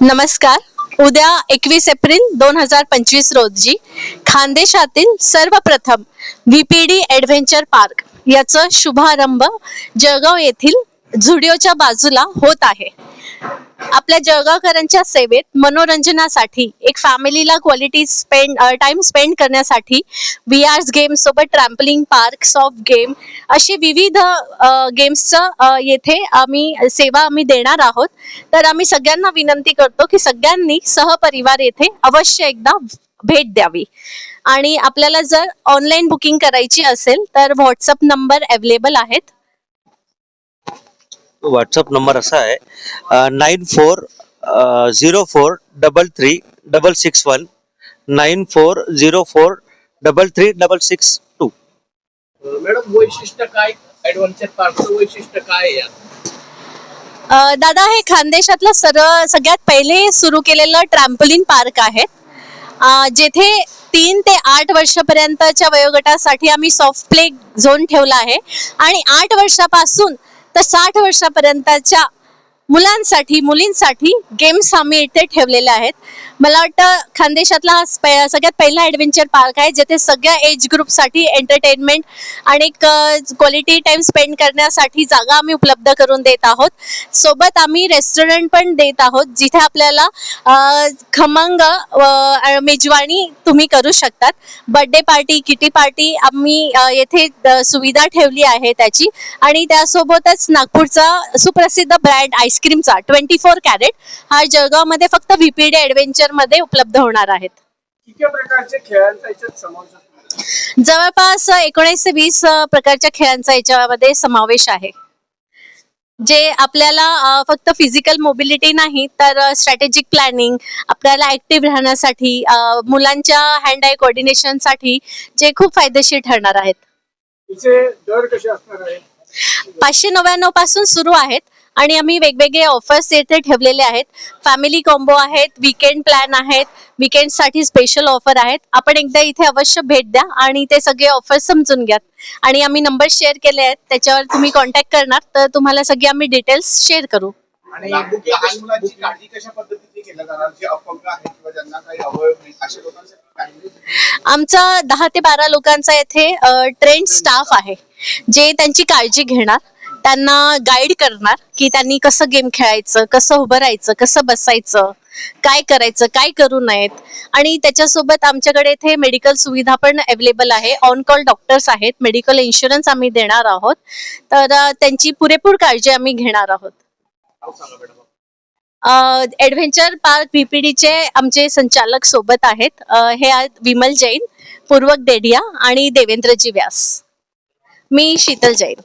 नमस्कार. उद्या एकवीस एप्रिल दोन हजार पंचवीस रोजी खानदेशातील सर्वप्रथम व्हीपीडी ॲडव्हेंचर पार्क याचं शुभारंभ जळगाव येथील झुडिओच्या बाजूला होत आहे. आपल्या जळगावकरांच्या सेवेत मनोरंजनासाठी एक फॅमिलीला क्वालिटी स्पेंड टाइम स्पेंड करण्यासाठी व्ही आर गेम सोबत ट्रॅम्पलिंग पार्क सॉफ्ट गेम अशी विविध गेम्सचं येथे आम्ही सेवा आम्ही देणार आहोत. तर आम्ही सगळ्यांना विनंती करतो की सगळ्यांनी सहपरिवार येथे अवश्य एकदा भेट द्यावी. आणि आपल्याला जर ऑनलाईन बुकिंग करायची असेल तर व्हॉट्सअप नंबर अवेलेबल आहेत. व्हॉट्सअप नंबर असा आहे. Nine four zero four double three double six one nine four zero four double three double six two madam वैशिष्ट्य काय? ऍडव्हेंचर पार्कचं वैशिष्ट्य काय आहे यात? अ, दादा हे खानदेशातलं सर्व सगळ्यात पहिले सुरू केलेलं ट्रॅम्पोलिन पार्क आहे. अ, जेथे तीन ते आठ वर्षापर्यंतच्या वयोगटासाठी आम्ही सॉफ्ट प्ले झोन ठेवला आहे. आणि आठ वर्षापासून तर साठ वर्षापर्यंतच्या मुलांसाठी मुलींसाठी गेम्स आम्ही इथे ठेवलेले आहेत. मला वाटतं खानदेशातला हा सगळ्यात पहिला ॲडव्हेंचर पार्क आहे जेथे सगळ्या एज ग्रुपसाठी एंटरटेनमेंट आणि क्वालिटी टाइम स्पेंड करण्यासाठी जागा आम्ही उपलब्ध करून देत आहोत. सोबत आम्ही रेस्टॉरंट पण देत आहोत जिथे आपल्याला खमंग मेजवानी तुम्ही करू शकतात. बर्थडे पार्टी किटी पार्टी आम्ही येथे सुविधा ठेवली आहे त्याची. आणि त्यासोबतच नागपूरचा सुप्रसिद्ध ब्रँड आईस्क्रीमचा ट्वेंटी फोर कॅरेट हा जळगावमध्ये फक्त व्हीपीडी ॲडव्हेंचर मध्ये उपलब्ध होणार आहेत. किती प्रकारचे खेळांचा याच्यात समावेश असतो? जवळपास एकोणीस ते वीस प्रकारच्या खेळांचा याच्यामध्ये समावेश आहे. जे आपल्याला अ, फक्त फिजिकल मोबिलिटी नाही तर स्ट्रॅटेजिक प्लॅनिंग आपल्याला ऍक्टिव्ह राहण्यासाठी अ, मुलांच्या हँड आय कोऑर्डिनेशनसाठी जे खूप फायदेशीर ठरणार आहेत. तिचे दर कसे असणार आहे पाचशे नव्याण्णवपासून सुरू आहेत. आणि आम्ही वेगवेगळे ऑफर्स येथे ठेवलेले आहेत. फॅमिली कॉम्बो आहेत विकेंड प्लॅन आहेत weekend साठी स्पेशल ऑफर आहेत. आपण एकदा इथे अवश्य भेट द्या आणि ते सगळे ऑफर समजून घ्या आणि आम्ही नंबर शेअर केले आहेत त्याच्यावर तुम्ही कॉन्टॅक्ट करणार तर तुम्हाला सगळे आम्ही डिटेल्स शेअर करू. आणि आमचा दहा ते बारा लोकांचा येथे ट्रेन स्टाफ आहे जे त्यांची काळजी घेणार. त्यांना गाईड करणार की त्यांनी कसं गेम खेळायचं कसं उभं राहायचं कसं बसायचं काय करायचं काय करू नयेत. आणि त्याच्यासोबत आमच्याकडे इथे मेडिकल सुविधा पण अवेलेबल आहे. ऑन कॉल डॉक्टर्स आहेत. मेडिकल इन्शुरन्स आम्ही देणार आहोत. तर त्यांची पुरेपूर काळजी आम्ही घेणार आहोत. ऍडव्हेंचर ॲडव्हेंचर पार्क बीपीडीचे आमचे संचालक सोबत आहेत. हे आहेत विमल जैन पूर्वक डेडिया आणि देवेंद्रजी व्यास. मी शीतल जैन.